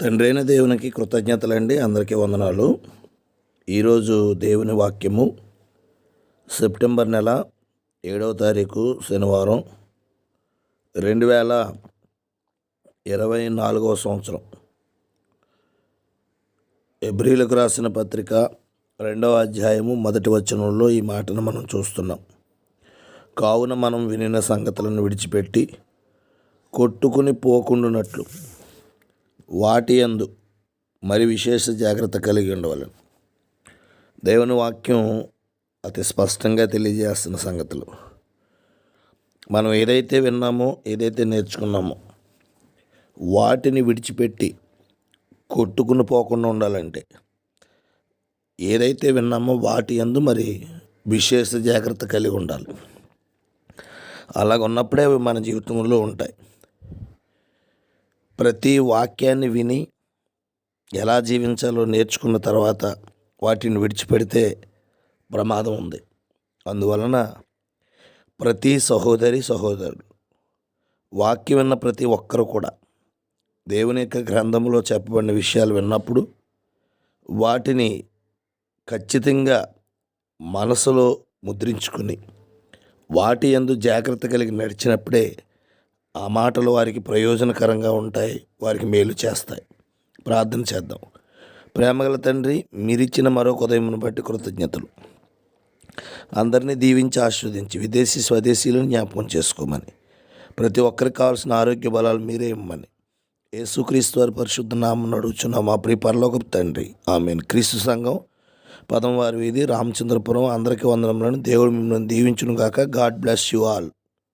తండ్రైన దేవునికి కృతజ్ఞతలండి. అందరికీ వందనాలు. ఈరోజు దేవుని వాక్యము సెప్టెంబర్ నెల ఏడవ తారీఖు శనివారం రెండు వేల ఇరవై నాలుగవ సంవత్సరం. ఎబ్రిలకు రాసిన పత్రిక రెండవ అధ్యాయము మొదటి వచనంలో ఈ మాటను మనం చూస్తున్నాం. కావున మనం వినిన సంగతులను విడిచిపెట్టి కొట్టుకుని పోకుండునట్లు. వాటి యందు మరి విశేష జాగ్రత్త కలిగి ఉండవలను. దేవుని వాక్యం అతి స్పష్టంగా తెలియజేస్తున్న సంగతులు. మనం ఏదైతే విన్నామో ఏదైతే నేర్చుకున్నామో వాటిని విడిచిపెట్టి కొట్టుకుని పోకుండా ఉండాలంటే ఏదైతే విన్నామో వాటి యందు మరి విశేష జాగ్రత్త కలిగి ఉండాలి. అలాగ ఉన్నప్పుడే అవి మన జీవితంలో ఉంటాయి. ప్రతి వాక్యాన్ని విని ఎలా జీవించాలో నేర్చుకున్న తర్వాత వాటిని విడిచిపెడితే ప్రమాదం ఉంది. అందువలన ప్రతి సహోదరి సహోదరుడు వాక్యం విన్న ప్రతి ఒక్కరు కూడా దేవుని యొక్క గ్రంథంలో చెప్పబడిన విషయాలు విన్నప్పుడు వాటిని ఖచ్చితంగా మనసులో ముద్రించుకుని వాటి యందు జాగ్రత్త కలిగి నడిచినప్పుడే ఆ మాటలు వారికి ప్రయోజనకరంగా ఉంటాయి వారికి మేలు చేస్తాయి. ప్రార్థన చేద్దాం. ప్రేమగల తండ్రి మీరిచ్చిన మరొక ఉదయమును బట్టి కృతజ్ఞతలు. అందరినీ దీవించి ఆస్వాదించి విదేశీ స్వదేశీలను జ్ఞాపకం చేసుకోమని. ప్రతి ఒక్కరికి కావాల్సిన ఆరోగ్య బలాలు మీరే ఇమ్మని. యేసుక్రీస్తు వారి పరిశుద్ధ నామం అడుగుచున్న మా ప్రియ పరలోకపు తండ్రి. ఆమె క్రీస్తు సంఘం పదం వారి వీధి రామచంద్రపురం. అందరికీ వందనములను. దేవుడు మిమ్మల్ని దీవించును గాక గాడ్ బ్లెస్ యు ఆల్.